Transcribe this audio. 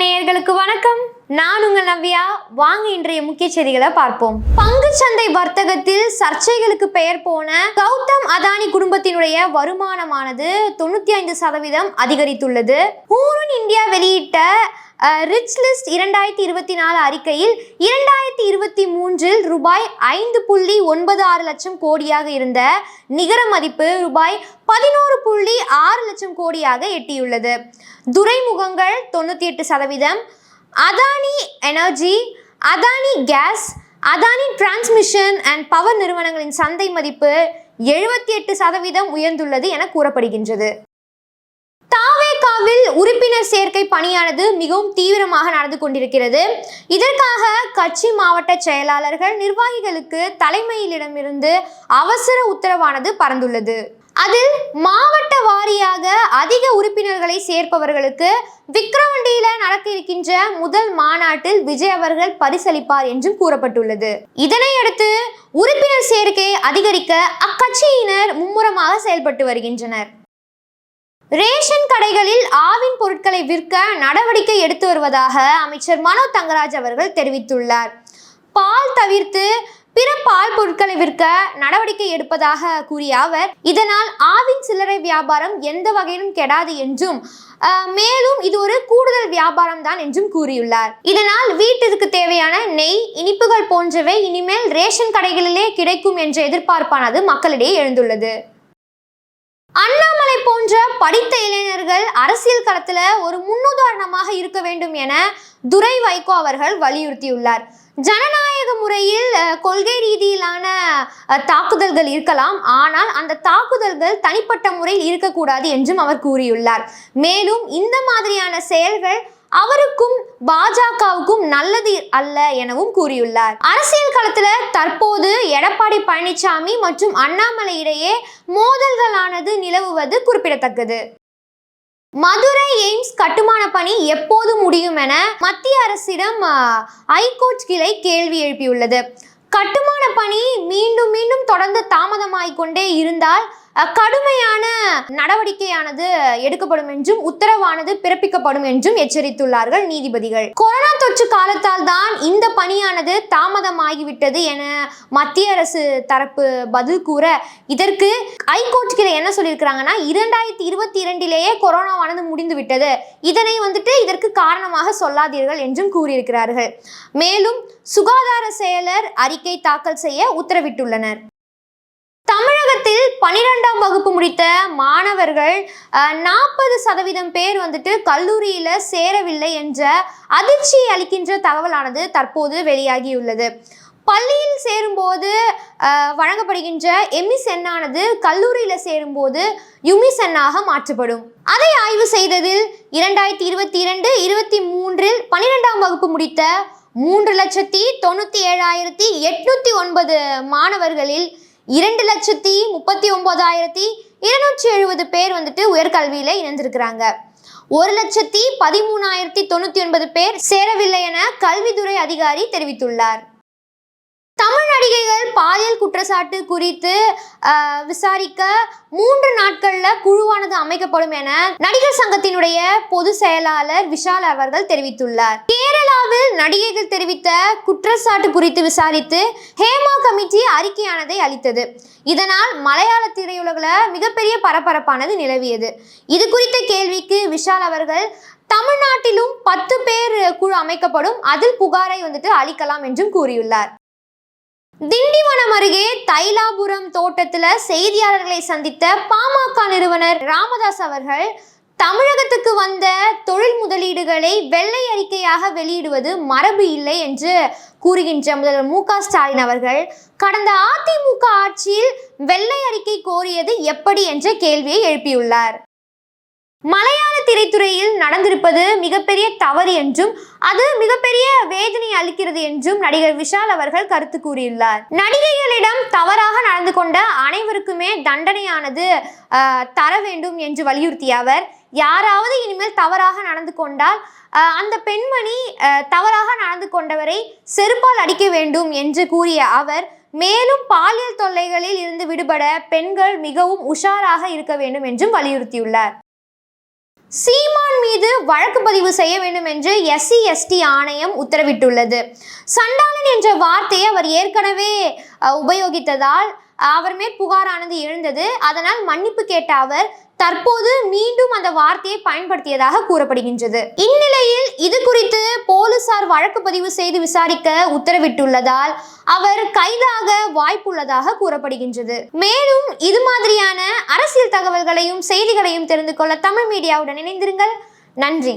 நேயர்களுக்கு வணக்கம். நான் உங்கள் நவ்யா. வாங்க இன்றைய முக்கிய செய்திகளை பார்ப்போம். பங்குச்சந்தை வர்த்தகத்தில் சர்ச்சைகளுக்கு பெயர் போன கௌதம் அதானி குடும்பத்தினுடைய வருமானமானது தொண்ணூத்தி ஐந்து சதவீதம் அதிகரித்துள்ளது. ஹூரன் இந்தியா வெளியிட்ட ரிச் லிஸ்ட் இரண்டாயிரத்தி இருபத்தி நாலு அறிக்கையில் இரண்டாயிரத்தி இருபத்தி மூன்றில் ரூபாய் ஐந்து புள்ளி ஒன்பது ஆறு லட்சம் கோடியாக இருந்த நிகர மதிப்பு ரூபாய் பதினோரு புள்ளி ஆறு லட்சம் கோடியாக எட்டியுள்ளது. துறைமுகங்கள் தொண்ணூற்றி எட்டு சதவீதம் Adani energy Adani gas Adani transmission and power நிறுவனங்களின் சந்தை மதிப்பு எழுபத்தி எட்டு சதவீதம் உயர்ந்துள்ளது என கூறப்படுகின்றது. தாவேகாவில் உறுப்பினர் சேர்க்கை பணியானது மிகவும் தீவிரமாக நடந்து கொண்டிருக்கிறது. இதற்காக கட்சி மாவட்ட செயலாளர்கள் நிர்வாகிகளுக்கு தலைமையிலிடமிருந்து அவசர உத்தரவானது பறந்துள்ளது. அதில் மாவட்ட வாரியாக அதிக உறுப்பினர்களை சேர்ப்பவர்களுக்கு விக்ரவண்டியில நடக்க இருக்கின்ற முதல் மாநாட்டில் விஜய் அவர்கள் பரிசளிப்பார் என்றும் கூறப்பட்டுள்ளது. இதனையடுத்து உறுப்பினர் சேர்க்கையை அதிகரிக்க அக்கட்சியினர் மும்முரமாக செயல்பட்டு வருகின்றனர். ரேஷன் கடைகளில் ஆவின் பொருட்களை விற்க நடவடிக்கை எடுத்து வருவதாக அமைச்சர் மனோ தங்கராஜ் அவர்கள் தெரிவித்துள்ளார். பால் தவிர்த்து பிற பால் பொருட்களை விற்க நடவடிக்கை எடுப்பதாக கூறிய அவர் இதனால் ஆவின் சில்லறை வியாபாரம் எந்த வகையிலும் கெடாது என்றும் மேலும் இது ஒரு கூடுதல் வியாபாரம் தான் என்றும் கூறியுள்ளார். இதனால் வீட்டிற்கு தேவையான நெய் இனிப்புகள் போன்றவை இனிமேல் ரேஷன் கடைகளிலே கிடைக்கும் என்ற எதிர்பார்ப்பானது மக்களிடையே எழுந்துள்ளது. அண்ணாமலை போன்ற படித்த இளைஞர்கள் அரசியல் களத்துல ஒரு முன்னுதாரணமாக இருக்க வேண்டும் என துரை வைகோ அவர்கள் வலியுறுத்தியுள்ளார். ஜனநாயக முறையில் கொள்கை ரீதியிலான தாக்குதல்கள் இருக்கலாம். ஆனால் அந்த தாக்குதல்கள் தனிப்பட்ட முறையில் இருக்கக்கூடாது என்றும் அவர் கூறியுள்ளார். மேலும் இந்த மாதிரியான செயல்கள் அவருக்கும் பாஜகவுக்கும் நல்லது அல்ல எனவும் கூறியுள்ளார். அரசியல் களத்துல தற்போது எடப்பாடி பழனிசாமி மற்றும் அண்ணாமலை இடையே மோதல்களானது நிலவுவது குறிப்பிடத்தக்கது. மதுரை எய்ம்ஸ் கட்டுமான பணி எப்போது முடியும் என மத்திய அரசிடம் ஐகோர்ட் கிளை கேள்வி எழுப்பியுள்ளது. கட்டுமான பணி மீண்டும் மீண்டும் தொடர்ந்து தாமதமாகிக் கொண்டே இருந்தால் கடுமையான நடவடிக்கையானது எடுக்கப்படும் என்றும் உத்தரவானது பிறப்பிக்கப்படும் என்றும் எச்சரித்துள்ளார்கள் நீதிபதிகள். கொரோனா தொற்று காலத்தால் தான் இந்த பணியானது தாமதமாகிவிட்டது என மத்திய அரசு தரப்பு பதில் கூற இதற்கு ஐகோர்ட் கிளை என்ன சொல்லியிருக்கிறாங்கன்னா இரண்டாயிரத்தி இருபத்தி இரண்டிலேயே கொரோனாவானது முடிந்து விட்டது இதனை வந்துட்டு இதற்கு காரணமாக சொல்லாதீர்கள் என்றும் கூறியிருக்கிறார்கள். மேலும் சுகாதார செயலர் அறிக்கை தாக்கல் செய்ய உத்தரவிட்டுள்ளனர். தமிழகத்தில் பனிரெண்டாம் வகுப்பு முடித்த மாணவர்கள் நாற்பது சதவீதம் பேர் வந்துட்டு கல்லூரியில் சேரவில்லை என்ற அதிர்ச்சி அளிக்கின்ற தகவலானது தற்போது வெளியாகியுள்ளது. பள்ளியில் சேரும்போது வழங்கப்படுகின்ற எமிஸ் கல்லூரியில் சேரும்போது யுமிசென்னாக மாற்றப்படும். அதை ஆய்வு செய்ததில் இரண்டாயிரத்தி இருபத்தி இரண்டு இருபத்தி மூன்றில் பனிரெண்டாம் வகுப்பு முடித்த மூன்று லட்சத்தி தொண்ணூற்றி ஏழாயிரத்தி எட்நூற்றி ஒன்பது மாணவர்களில் இரண்டு லட்சத்தி முப்பத்தி ஒன்பதாயிரத்தி இருநூற்றி எழுபது பேர் வந்துட்டு உயர்கல்வியில் இணைந்திருக்கிறாங்க. ஒரு லட்சத்தி பதிமூணாயிரத்தி தொண்ணூற்றி ஒன்பது பேர் சேரவில்லை என கல்வித்துறை அதிகாரி தெரிவித்துள்ளார். நடிகைகள் பாலியல் குற்றச்சாட்டு குறித்து விசாரிக்க மூன்று நாட்கள்ல குழுவானது அமைக்கப்படும் என நடிகர் சங்கத்தினுடைய பொது செயலாளர் விஷால் அவர்கள் தெரிவித்துள்ளார். கேரளாவில் நடிகைகள் தெரிவித்த குற்றச்சாட்டு குறித்து விசாரித்து ஹேமா கமிட்டி அறிக்கையானதை அளித்தது. இதனால் மலையாள திரையுலகில் மிகப்பெரிய பரபரப்பானது நிலவியது. இது குறித்த கேள்விக்கு விஷால் அவர்கள் தமிழ்நாட்டிலும் பத்து பேர் குழு அமைக்கப்படும் அதில் புகாரை வந்துட்டு அளிக்கலாம் என்றும் கூறியுள்ளார். திண்டிவனம் அருகே தைலாபுரம் தோட்டத்துல செய்தியாளர்களை சந்தித்த பாமக நிறுவனர் ராமதாஸ் அவர்கள் தமிழகத்துக்கு வந்த தொழில் முதலீடுகளை வெள்ளை அறிக்கையாக வெளியிடுவது மரபு இல்லை என்று கூறுகின்ற முதல்வர் மு க ஸ்டாலின் அவர்கள் கடந்த அதிமுக ஆட்சியில் வெள்ளை அறிக்கை கோரியது எப்படி என்ற கேள்வியை எழுப்பியுள்ளார். மலையாள திரைத்துறையில் நடந்திருப்பது மிகப்பெரிய தவறு என்றும் அது மிகப்பெரிய வேதனை அளிக்கிறது என்றும் நடிகர் விஷால் அவர்கள் கருத்து கூறியுள்ளார். நடிகைகளிடம் தவறாக நடந்து கொண்ட அனைவருக்குமே தண்டனையானது தர வேண்டும் என்று வலியுறுத்திய அவர் யாராவது இனிமேல் தவறாக நடந்து கொண்டால் அந்த பெண்மணி தவறாக நடந்து கொண்டவரை செருப்பால் அடிக்க வேண்டும் என்று கூறிய அவர் மேலும் பாலியல் தொல்லைகளில் இருந்து விடுபட பெண்கள் மிகவும் உஷாராக இருக்க வேண்டும் என்றும் வலியுறுத்தியுள்ளார். சீமான் மீது வழக்கு பதிவு செய்ய வேண்டும் என்று எஸ்சி எஸ்டி ஆணையம் உத்தரவிட்டுள்ளது. சண்டாளன் என்ற வார்த்தையை அவர் ஏற்கனவே உபயோகித்ததால் அவர் மேல் புகாரானது எழுந்தது. அதனால் மன்னிப்பு கேட்ட அவர் தற்போது மீண்டும் அந்த வார்த்தையை பயன்படுத்தியதாக கூறப்படுகின்றது. இந்நிலையில் இது குறித்து போலீசார் வழக்கு பதிவு செய்து விசாரிக்க உத்தரவிட்டுள்ளதால் அவர் கைதாக வாய்ப்புள்ளதாக கூறப்படுகின்றது. மேலும் இது மாதிரியான அரசியல் தகவல்களையும் செய்திகளையும் தெரிந்து கொள்ள தமிழ் மீடியாவுடன் இணைந்திருங்கள். நன்றி.